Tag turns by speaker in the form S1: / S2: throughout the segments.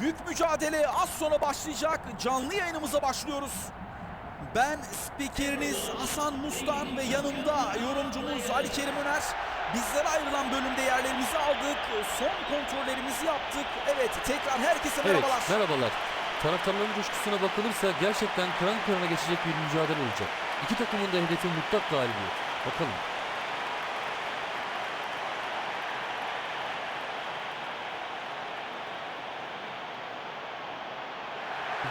S1: Büyük mücadele az sonra başlayacak. Canlı yayınımıza başlıyoruz. Ben spikeriniz Hasan Mustan ve yanımda yorumcumuz Ali Kerim Öner. Bizlere ayrılan bölümde yerlerimizi aldık. Son kontrollerimizi yaptık. Evet tekrar herkese
S2: Evet,
S1: merhabalar.
S2: merhabalar. Taraftarların coşkusuna bakılırsa gerçekten kıran kırana geçecek bir mücadele olacak. İki takımın da hedefi mutlak galibiyet. Bakalım.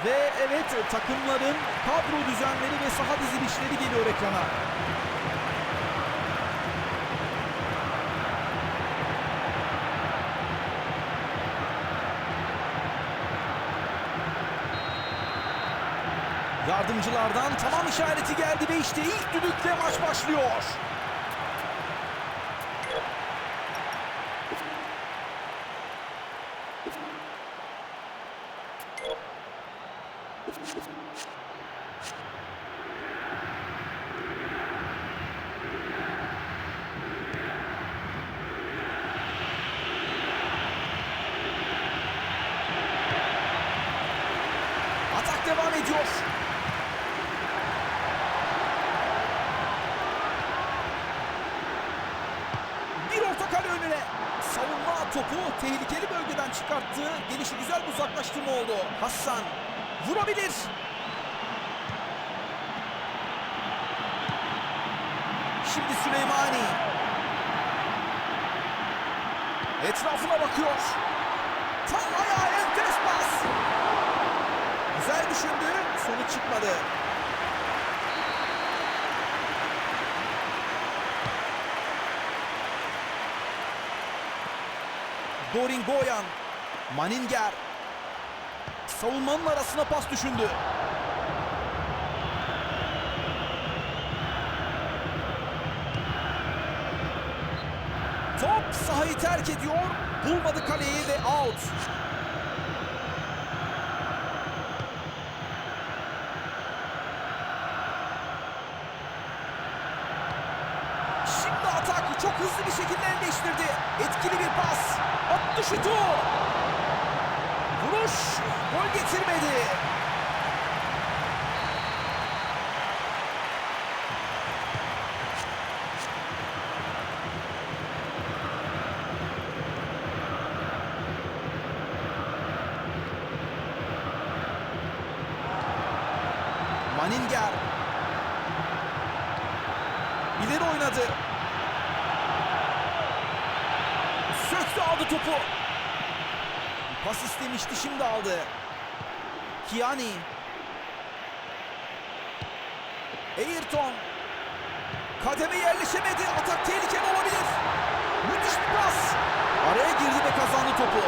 S1: Ve evet takımların kadro düzenleri ve saha dizilişleri geliyor ekrana. Yardımcılardan tamam işareti geldi ve işte ilk düdükle maç başlıyor. Atak devam ediyor. Bir orta kale önüne. Savunma topu tehlikeli bölgeden çıkarttı. Gelişi güzel bir uzaklaştırma oldu. Hassan vurabilir. Şimdi Süleymani. Etrafına bakıyor. Tam ayağa enfes pas. Güzel düşündü. Sonu çıkmadı. Dorin Goyan. Maninger. Savunmanın arasına pas düşündü. Top sahayı terk ediyor. Bulmadı kaleyi ve out. Şimdi atak çok hızlı bir şekilde el değiştirdi. Etkili bir pas. Attı şutu. Vuruş. Gol getirmedi. Maninger. İleri oynadı. Söktü aldı topu. Pas istemişti şimdi aldı. Kiani. Ayrton. Kademe yerleşemedi. Atak tehlikeli olabilir. Müthiş bir pas. Araya girdi ve kazandı topu.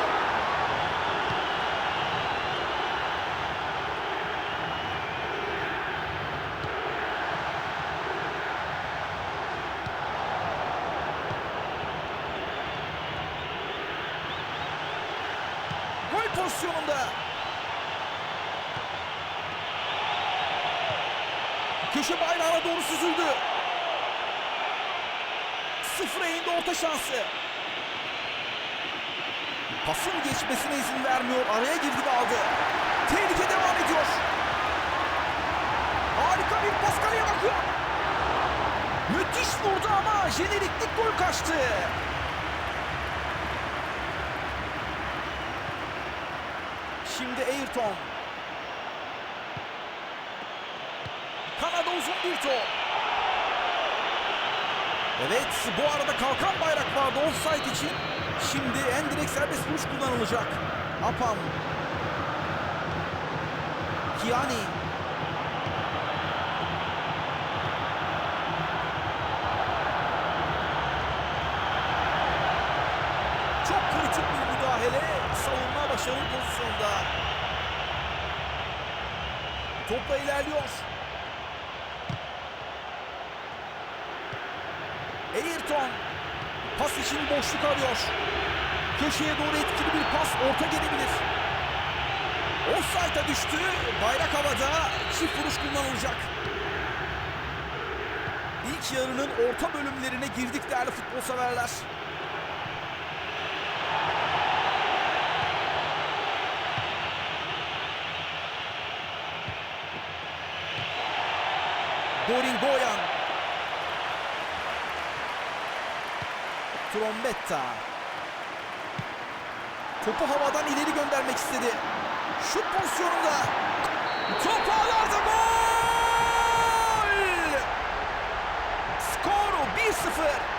S1: Gol pozisyonunda. Köşe bayrağına doğru süzüldü. Sıfıra indi orta şansı. Pasın geçmesine izin vermiyor. Araya girdi ve aldı. Tehlike devam ediyor. Harika bir pas kaleye bakıyor. Müthiş vurdu ama jeneriklik gol kaçtı. Şimdi Ayrton. Kanada uzun bir top. Evet bu arada kalkan bayrak vardı offside için. Şimdi en direkt serbest vuruş kullanılacak. Apam. Kiani. Çok kritik bir müdahale. Savunma başarılı pozisyonda. Topla ilerliyor. Ayrton pas için boşluk arıyor. Köşeye doğru etkili bir pas orta gelebilir. Offside'a düştü. Bayrak havada çift vuruş kullanılacak. İlk yarının orta bölümlerine girdik değerli futbol severler. Dorin Boyan. Trombetta. Topu havadan ileri göndermek istedi. Şut pozisyonunda. Top ağlarda gol! Skoru 1-0.